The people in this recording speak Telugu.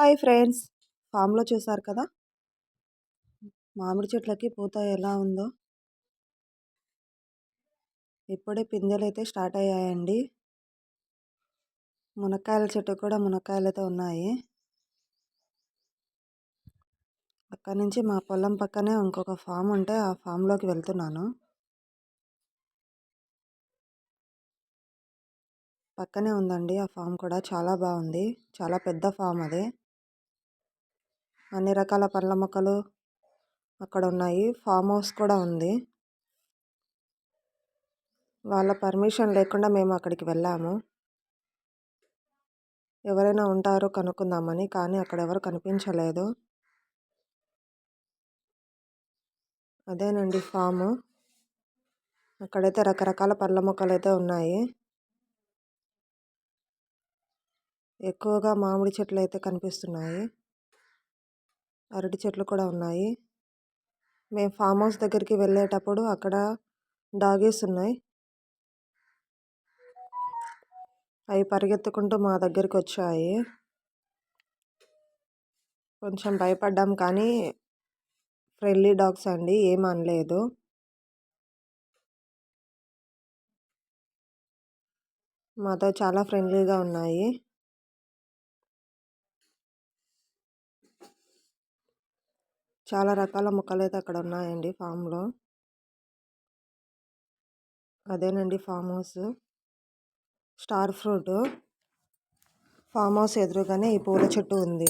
Hi friends. ఫామ్లో చూసారు కదా? మామిడి చెట్లకి పూత ఎలా ఉందో. ఇప్పుడే పిందెలు అయితే స్టార్ట్ అయ్యాయండి. మునక్కాయల చెట్టు కూడా మునక్కాయలతో ఉన్నాయి. అక్కడి నుంచి మా పొలం పక్కనే ఇంకొక ఫామ్ ఉంటే ఆ ఫామ్లోకి వెళ్తున్నాను. పక్కనే ఉందండి. ఆ ఫామ్ కూడా చాలా బాగుంది. చాలా పెద్ద ఫామ్ అది. అన్ని రకాల పండ్ల మొక్కలు అక్కడ ఉన్నాయి. ఫామ్ హౌస్ కూడా ఉంది. వాళ్ళ పర్మిషన్ లేకుండా మేము అక్కడికి వెళ్ళాము. ఎవరైనా ఉంటారో కనుక్కుందామని కానీ అక్కడ ఎవరు కనిపించలేదు. అదేనండి ఫాము. అక్కడైతే రకరకాల పళ్ళ మొక్కలు అయితే ఉన్నాయి. ఎక్కువగా మామిడి చెట్లు అయితే కనిపిస్తున్నాయి. అరటి చెట్లు కూడా ఉన్నాయి. మేము ఫామ్ హౌస్ దగ్గరికి వెళ్ళేటప్పుడు అక్కడ డాగీస్ ఉన్నాయి. అవి పరిగెత్తుకుంటూ మా దగ్గరికి వచ్చాయి. కొంచెం భయపడ్డాం కానీ ఫ్రెండ్లీ డాగ్స్ అండి ఏం అనలేదు. మాతో చాలా ఫ్రెండ్లీగా ఉన్నాయి. చాలా రకాల మొక్కలు అయితే అక్కడ ఉన్నాయండి ఫామ్లో. అదేనండి farm house. Star fruit. Farm house ఎదురుగానే ఈ పూల చెట్టు ఉంది.